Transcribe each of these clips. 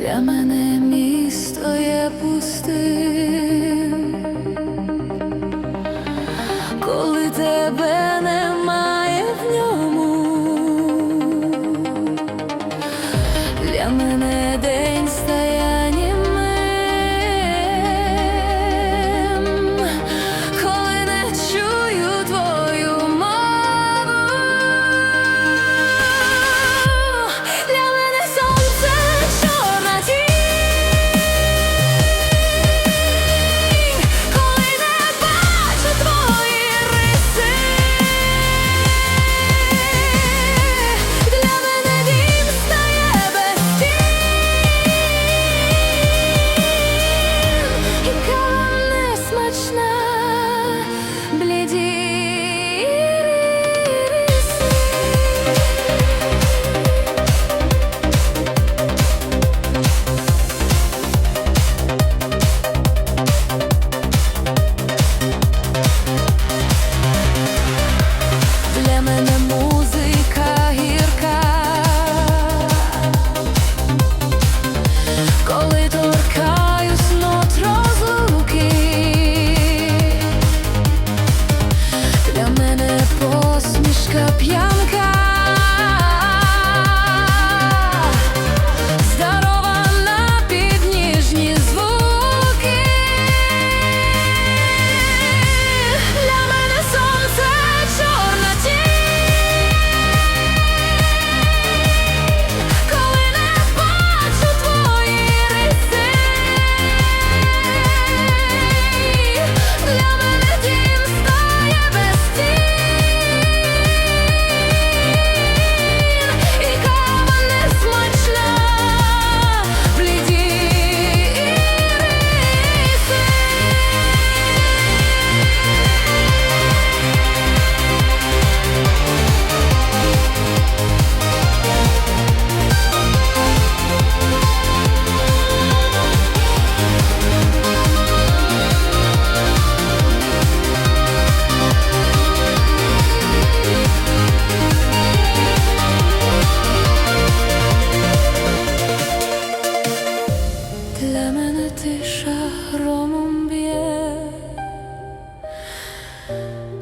Для мене місто є пустим, коли тебе немає в ньому, для мене. мене посмішка п'янка.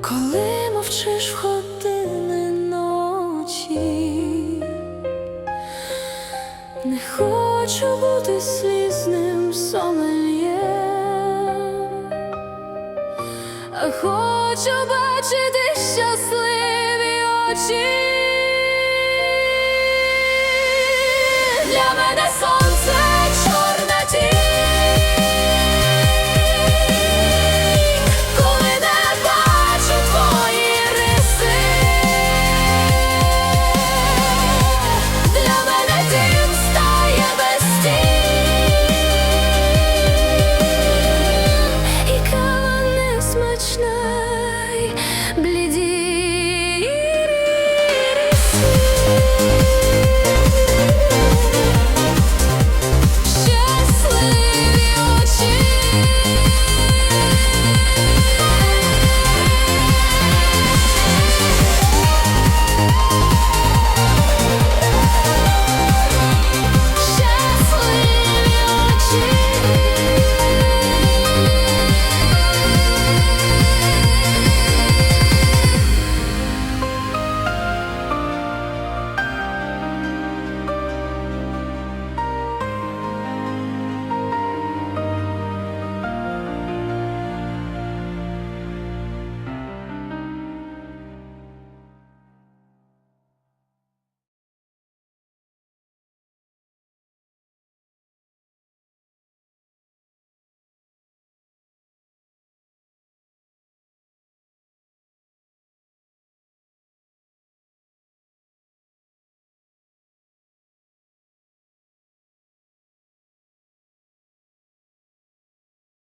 коли мовчиш години ночі, не хочу бути слізним сомельє, хочу бачити щасливі очі. Для мене сон бліді.